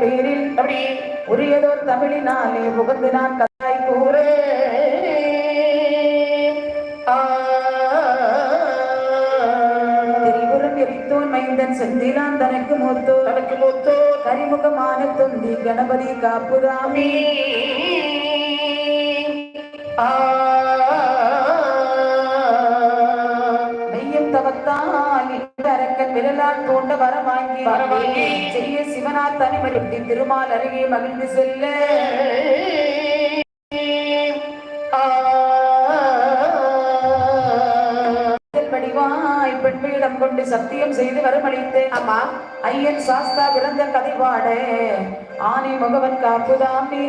பேரில் அப்படி உரியதோர் தமிழினாலே புகழ்ந்து நான் கதாய் கூறே. மைந்தன் செந்திலான் தனக்கு மூத்தோ. தனக்கு மூத்தோ. கரிமுகமான தொந்தி கணபதி காப்புதாமி. மெய்யும் வரம் வாங்கி வரம் வாங்கி. செய்ய சிவனார் தனிமருத்தி திருமால் அருகே மகிழ்ந்து செல்ல. முதல் வடிவாய் பெண்மையிடம் கொண்டு சத்தியம் செய்து வரமளித்தேன். ஆமா ஐயன் சாஸ்தா பிறந்த கதை பாட. ஆனை முகவன் காப்புதாமே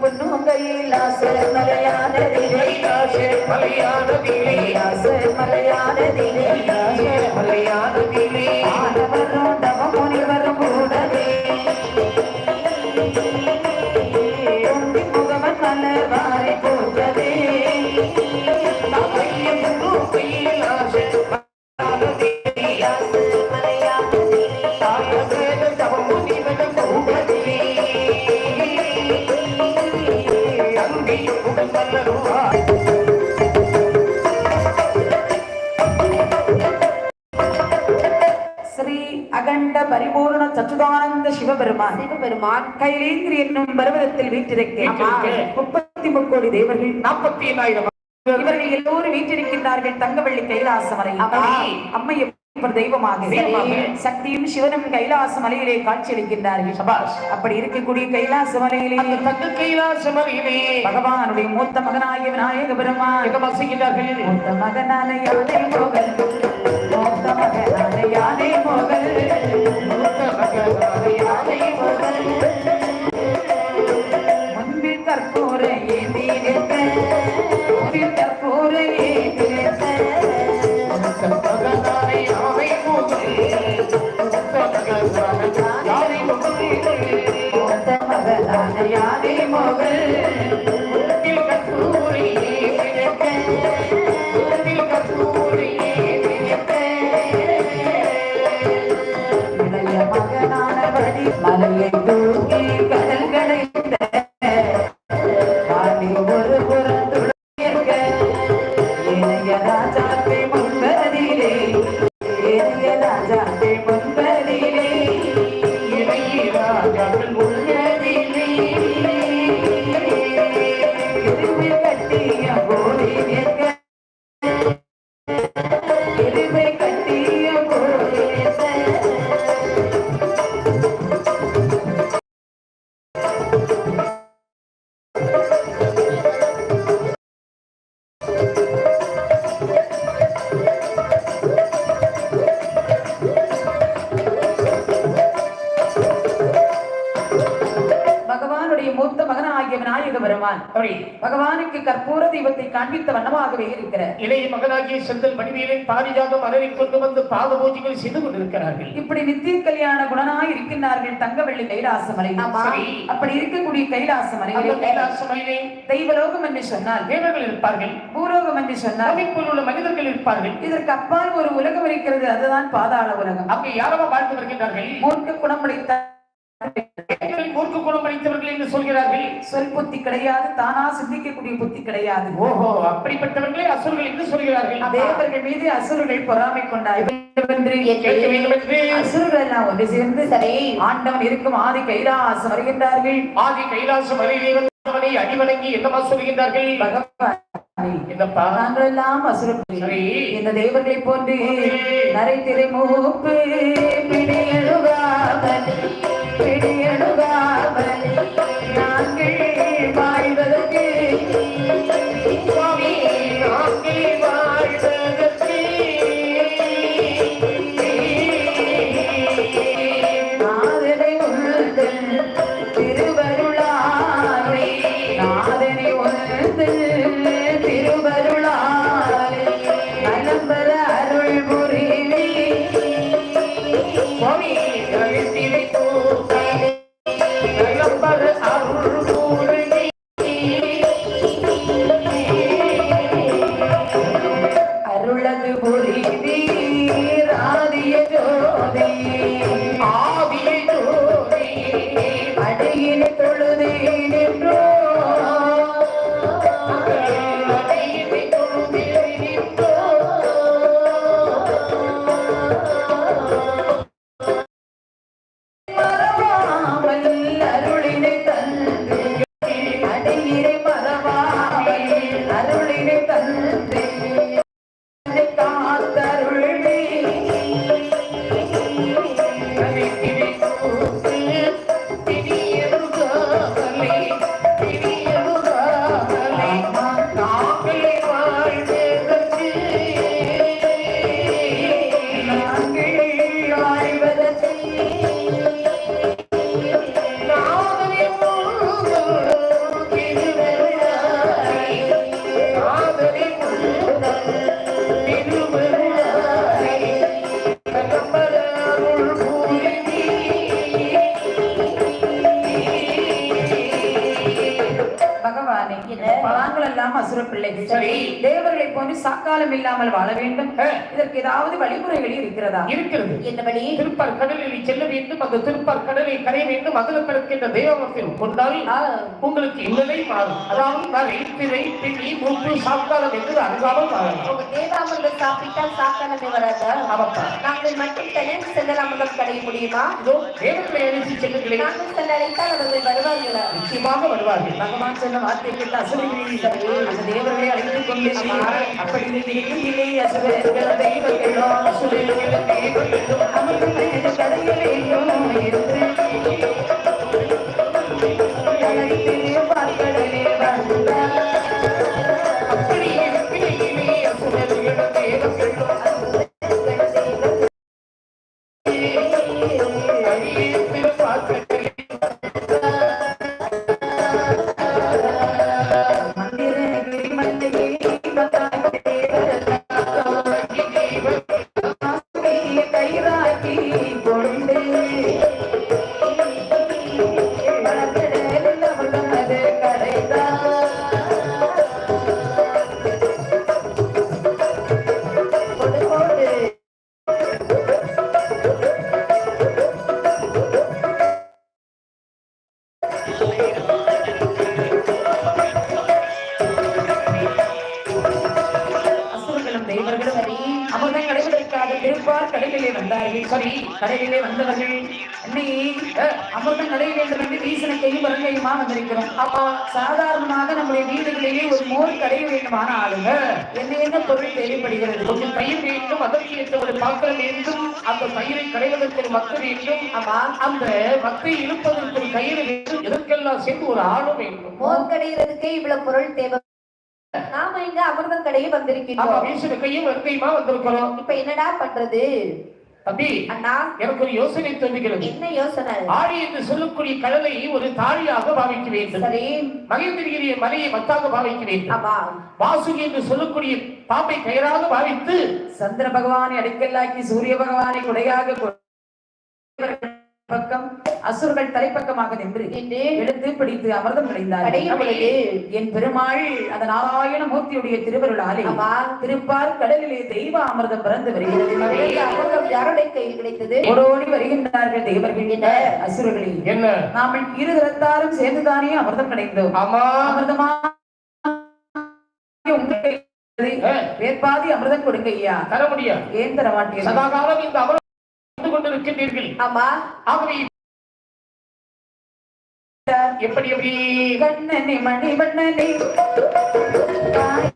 பொண்ணும் கையில் ஆசை மலையானதிலே மலையானதிலே மலையானதிலே மலையானதிலே சிவபெருமான். சிவபெருமான். கைலேந்திரி என்னும் பர்வதத்தில் வீற்றிருக்க. முப்பத்தி முக்கோடி தேவர்கள். நாற்பத்தி எண்ணாயிரம் இவர்கள் எல்லோரும் வீற்றிருக்கின்றார்கள் தங்கவள்ளி கைலாசமலை அப்படி. அம்மையப்பர் தெய்வமாக. சக்தியும் சிவனும் கைலாச மலையிலே காட்சியளிக்கின்றார்கள். அப்படி இருக்கக்கூடிய கைலாச மலையிலே தங்க கைலாசமரியிலே பகவானுடைய மூத்த மகனாகிய விநாயக பெருமான் மூத்த மகனான யானை மோகல் மூத்த மகனான யானை மோகல் முன்பில் பெருமான் பகவானுக்கு கற்பூர தீபத்தை காண்பித்த வண்ணமாகவே இருக்கிற இளைய மகனாகிய செந்தல் மணிமேலை பாரிஜாதம் மலரை கொண்டு வந்து பாத பூஜைகள் செய்து கொண்டிருக்கிறார்கள். இப்படி நித்திய கல்யாண குணனாய் இருக்கின்றார்கள் தங்கவள்ளி கைலாசமலை. அப்படி இருக்கக்கூடிய அந்த கைலாசமலையிலே தெய்வலோகம் என்று சொன்னால் தேவர்கள் இருப்பார்கள். பூலோகம் என்று சொன்னால் உள்ள மனிதர்கள் இருப்பார்கள். இதற்கு அப்பால் ஒரு உலகம் இருக்கிறது அதுதான் பாதாள உலகம். அங்கே யாரவா வாழ்ந்து வருகின்றார்கள். மூர்க்க குணமடைத்த மூர்க்க குணம் அளித்தவர்கள் என்று சொல்கிறார்கள். சொல் புத்தி கிடையாது தானா சிந்திக்கக்கூடிய புத்தி கிடையாது. ஓஹோ அப்படிப்பட்டவர்களே அசுரர்கள் என்று சொல்கிறார்கள். தேவர்கள் மீது அசுரர்கள் பொறாமை என்று. அசுரர்கள் ஒன்று சேர்ந்து சரி. ஆண்டவன் இருக்கும் ஆதி கைலாசம் வருகின்றார்கள். ஆதி கைலாசம் வந்தவனை அடிவணங்கி என்னமா சொல்கின்றார்கள்? நாங்கள் எல்லாம் அசுரர்கள் சரி. இந்த தேவர்களை போன்று நரை திரை மூப்பு பிடியழுகாமல் பிடியழுகாமல் பிள்ளைகள் சரி. தேவர்களை போன்று சாக்காலம் இல்லாமல் வாழ வேண்டும். இதற்கு ஏதாவது வழிமுறைகள் இருக்கிறதா? இருக்கிறது. என்ன வழி? திருப்பார் கடலில் செல்ல வேண்டும். அந்த திருப்பார் கடலை கரைய வேண்டும். அதில் பிறக்கின்ற தெய்வத்தில் கொண்டால் உங்களுக்கு மாறும். அதாவது நரை பின்னி மூப்பு சாப்பிட்டாலும் என்று அருகாமல் மாறலாம் தேவாமிர்தம் சாப்பிட்டால் சாக்கணமே வராதா? ஆமாப்பா. நாங்கள் மட்டும் தனியாக செல்லல் அமிர்தம் கடைய முடியுமா? தேவர்களை அழைத்து செல்லுங்களேன் நாங்கள் செல்ல அழைத்தால் அவர்கள் வருவார்களா? நிச்சயமாக வருவார்கள். பகவான் சொன்ன வார்த்தை கேட்டு அசுரர்கள் அந்த தேவர்களை அழைத்துக் கொண்டு அப்படி இல்லை அசுரர்கள் தெய்வங்களோ அசுரர்கள் தெய்வங்களோ அமிர்தமேது கடைய வேண்டும் சாதாரணமாக நம்முடைய வீடுகளிலே ஒரு மோர் கடைய வேண்டுமானாலும் என்ன என்ன பொருள் தேவைப்படுகிறது? கொஞ்சம் பயிர் வேண்டும் அதற்கு ஏற்ற ஒரு பாத்திரம் வேண்டும் அந்த பயிரை கடைவதற்கு ஒரு மக்கள் வேண்டும். அந்த மக்கை இழுப்பதற்கு ஒரு கயிறு வேண்டும். இதற்கெல்லாம் சேர்ந்து ஒரு ஆளும் வேண்டும்? மோர் கடைகிறதுக்கே இவ்வளவு பொருள் தேவை. நாம இங்க அமிர்தம் கடையை வந்திருக்கிறோம் கையும் வந்திருக்கிறோம்? இப்ப என்னடா பண்றது? தம்பி அண்ணா. எனக்கு ஒரு யோசனை தோன்றுகிறது. என்ன யோசனை? ஆடி என்று சொல்லக்கூடிய கடலை ஒரு தாழியாக பாவிக்க வேண்டும் சரி மகேந்திரகிரிய மலையை மத்தாக பாவிக்க வேண்டும் ஆமா. வாசுகி என்று சொல்லக்கூடிய பாம்பை கயிறாக பாவித்து சந்திர பகவானை அடிக்கல்லாக்கி சூரிய பகவானை குடையாக பக்கம் அசுரர்கள் தலைப்பக்கமாக நின்று எடுத்து பிடித்து அமிர்தம் கிடைந்தார் என் பெருமாள் அந்த நாராயண மூர்த்தியுடைய திருவருளாலே திருப்பார் கடலிலே தெய்வ அமிர்தம் பிறந்து வருகிறது. யாருடைய கையில் கிடைத்தது? ஓடோடி வருகின்றார்கள் தேவர்கள் என்ன? அசுரர்களே என்ன? நாம் இருதரத்தாரும் சேர்ந்துதானே அமிர்தம் கிடைத்தோம் ஆமா. அமிர்தமா உங்களுக்கு வேட்பாதி அமிர்தம் கொடுங்க ஐயா. தர முடியாது. ஏன் தர மாட்டீர்கள்? கொண்டிருக்கின்றீர்கள் ஆமா. ஆகவே எப்படி எப்படி? கண்ணனே மணிவண்ணனே. தாய்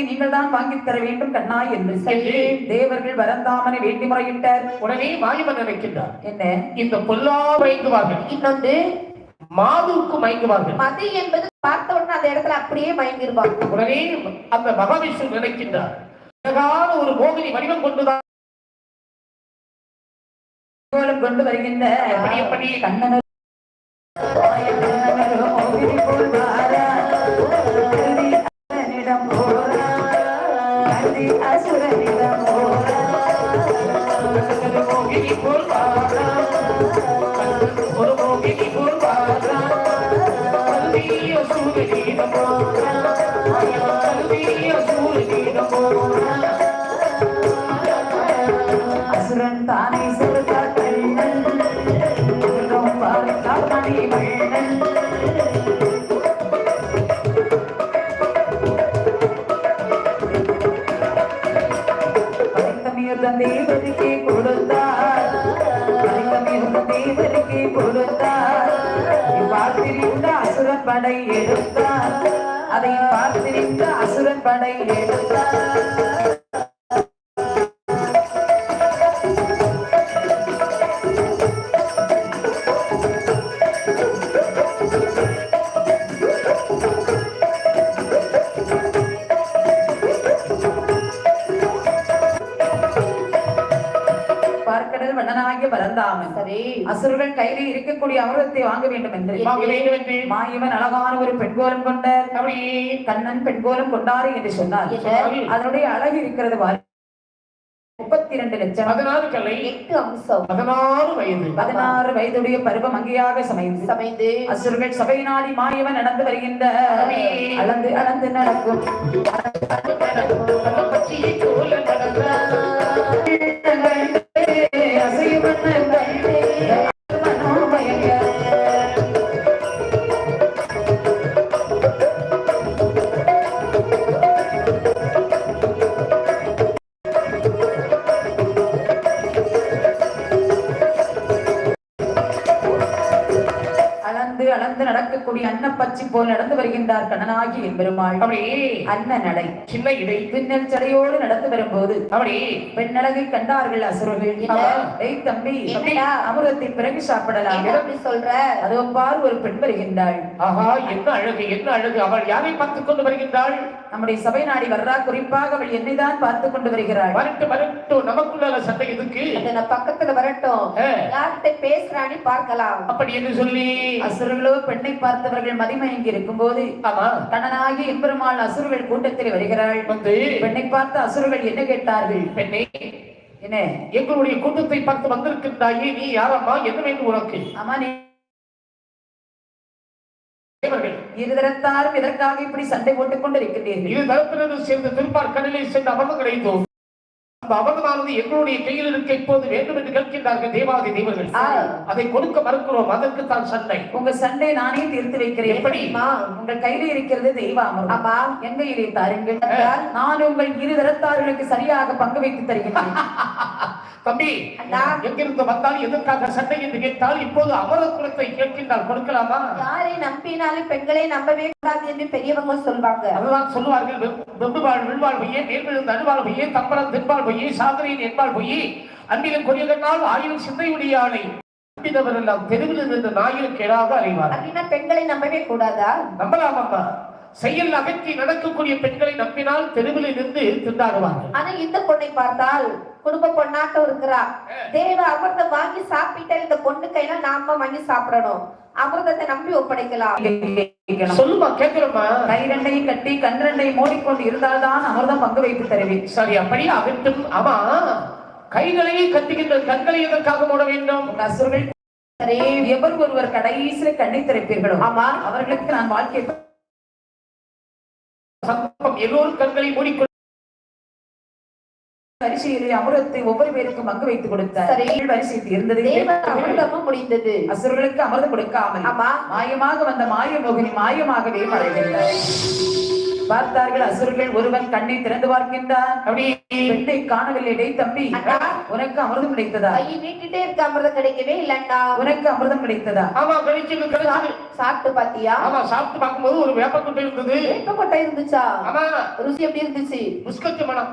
அமிர்தத்தை நீங்கள் தான் வாங்கித் தர வேண்டும் கண்ணா என்று சொல்லி தேவர்கள் வரந்தாமனை வேண்டி முறையிட்டார். உடனே மாயவன் நினைக்கின்றார் என்ன? இந்த பொல்லா மயங்குவார்கள். இன்னொன்று? மாதுவுக்கு மயங்குவார்கள். மதி என்பது பார்த்த உடனே அந்த இடத்துல அப்படியே மயங்கிருவாங்க உடனே அந்த மகாவிஷ்ணு நினைக்கின்றார். அழகான ஒரு மோகினி வடிவம் கொண்டுதான் கொண்டு வருகின்ற கண்ணனரோ தேவருக்கு கொடுத்தார் தேவருக்கு கொடுத்தார் பார்த்திருந்த அசுரன் படை எடுத்தார் அதை பார்த்திருந்த அசுரன் படை எடுத்தார். சரி அசுரர்கள் கையிலே இருக்கக்கூடிய அமிர்தத்தை வாங்க வேண்டும் என்று. மாயவன் அழகான ஒரு பெண்கோலம் கொண்ட அப்படி. கண்ணன் பெண்கோலம் கொண்டாரு என்று சொன்னார்? அதனுடைய அழகு இருக்கிறது பாரு. முப்பத்தி இரண்டு லட்சம். பதினாறு கலை எட்டு அம்சம். பதினாறு வயது. பதினாறு வயதுடைய பருவம் அங்கேயாக சமைந்து சமைந்து அசுரர்கள் சபை நாடி மாயவன் நடந்து வருகின்ற அளந்து அளந்து நடக்கும். அசைவன் அளந்து நடக்கக்கூடிய அன்னப்பச்சி போல் நடந்து வருகின்றார் கண்ணனாகி அப்படி. அன்ன நடை. சின்ன இடை. பின்னல் சடையோடு நடந்து வரும்போது. பெண்ணழகை கண்டார்கள் அசுரர்கள். தம்பி? அமிர்தத்தை பிறகு சாப்பிடலாம். சொல்ற? அதோ பார் ஒரு பெண் வருகின்றாள். ஆஹா என்ன அழகு என்ன அழகு. அவள் யாரை பார்த்துக் கொண்டு வருகின்றாள்? நம்முடைய சபை நாடி வர்றா குறிப்பாக அவள் என்னைதான் பார்த்து கொண்டு வருகிறாள். வரட்டு வரட்டு நமக்குள்ள சண்டை எதுக்கு? நான் பக்கத்துல வரட்டும். யார்கிட்ட பேசுறான்னு பார்க்கலாம். அப்படி என்று சொல்லி. அசுரர்களோ பெண்ணை பார்த்தவர்கள் மதிமயங்கி இருக்கும்போது ஆமா. கண்ணனாகி எம்பெருமாள் அசுரர்கள் கூட்டத்தில் வருகிறாள். வந்து பெண்ணை பார்த்த அசுரர்கள் என்ன கேட்டார்கள்? பெண்ணே என்ன? எங்களுடைய கூட்டத்தை பார்த்து வந்திருக்கின்றாயே நீ யாரம்மா? என்ன வேண்டும் உனக்கு? ஆமா நீ தேவர்கள் இருதரத்தாரும் இதற்காக இப்படி சண்டை போட்டுக் கொண்டு இருக்கின்றீர்கள் இரு தரப்பினரும் சேர்ந்து திருப்பார் கடலில் சென்று அமர்ந்து கிடைத்தோம் அந்த அமர்ந்தமானது எங்களுடைய கையில் இருக்க இப்போது வேண்டும் என்று கேட்கின்றார்கள் தேவாதி தேவர்கள். ஆ. அதை கொடுக்க மறுக்கிறோம் அதற்கு தான் சண்டை. உங்க சண்டை நானே தீர்த்து வைக்கிறேன். எப்படி? உங்கள் கையில இருக்கிறது தெய்வ அமர்தம். ஆமா என் கையிலே தாருங்கள்? நான் உங்கள் இரு தரத்தார்களுக்கு சரியாக பங்கு வைத்து தருகின்றேன் தம்பி. எங்கிருந்து வந்தால் எதற்காக சண்டை என்று கேட்டால் இப்போது அமர குலத்தை கேட்கின்றால் கொடுக்கலாமா? யாரை நம்பினாலும் பெண்களை நம்பவே கூடாது என்று பெரியவங்க சொல்வாங்க. அதுதான் சொல்லுவார்கள். வெம்- வெம்புவாள் விழ்வாள் பொய்யே மேல்விழுந்து அழுவாள் பொய்யே தம்பரம் தென்பாள் பொய்யே சாதனையின் என்பாள் பொய்யே அன்பிலும் கொடியகனால் ஆயிரம் சிந்தையுடைய ஆணை. நம்பினவர் எல்லாம் தெருவில் நின்று நாயிரம் கேடாக அறிவார் அப்படின்னா பெண்களை நம்பவே கூடாதா? நம்பலாம் அம்மா செயல் அகற்றி நடக்கக்கூடிய பெண்களை நம்பினால் தெருவில் இருந்து திண்டாடுவார்கள். ஆனா இந்த பொண்ணை பார்த்தால் குடும்ப பொண்ணாட்டம் இருக்கிறா. தேவ அமிர்தம் வாங்கி சாப்பிட்ட இந்த பொண்ணு கையில நாம வாங்கி சாப்பிடணும். அமிர்தத்தை நம்பி ஒப்படைக்கலாம். சொல்லுமா கேட்கிறோமா கை ரெண்டையும் கட்டி கண் ரெண்டையும் மூடிக்கொண்டு இருந்தால்தான் அமிர்தம் பங்கு வைத்து தருவேன் சரி அப்படியே அகற்றும் ஆமா கைகளையே கத்துகின்ற கண்களை எதற்காக மூட வேண்டும்? அசுரர்கள் சரி எவர் ஒருவர் கடைசியில கண்ணை திறப்பீர்களோ? ஆமா அவர்களுக்கு நான் வாழ்க்கை எல்லோரும் கண்களை மூடிக்கொண்டு வரிசையிலே அமிர்தத்தை ஒவ்வொரு பேருக்கும் பங்கு வைத்து கொடுத்தார். வரிசை தீர்ந்தது. தேவ அமிர்தமும் முடிந்தது. அசுரர்களுக்கு அமிர்தம் கொடுக்காமல் மாயமாக வந்த மாய மோகினி மாயமாகவே மறைகின்றார் பார்த்தார்கள் அசுரர்கள் ஒருவன் கண்ணை திறந்து பார்க்கின்றான். அப்படி. பெண்ணை காணவில்லை. டேய் தம்பி. உனக்கு அமிர்தம் கிடைத்ததா? கையை நீட்டிட்டே இருக்க அமிர்தம் கிடைக்கவே இல்லைன்னா உனக்கு அமிர்தம் கிடைத்ததா? ஆமா கழிச்சது சாப்பிட்டு பாத்தியா? ஆமா சாப்பிட்டு பார்க்கும்போது ஒரு வேப்பக்குட்டை இருந்தது. வேப்ப கொட்டை இருந்துச்சா? ஆமா. ருசி எப்படி இருந்துச்சு? புஷ்கத்து மனம்.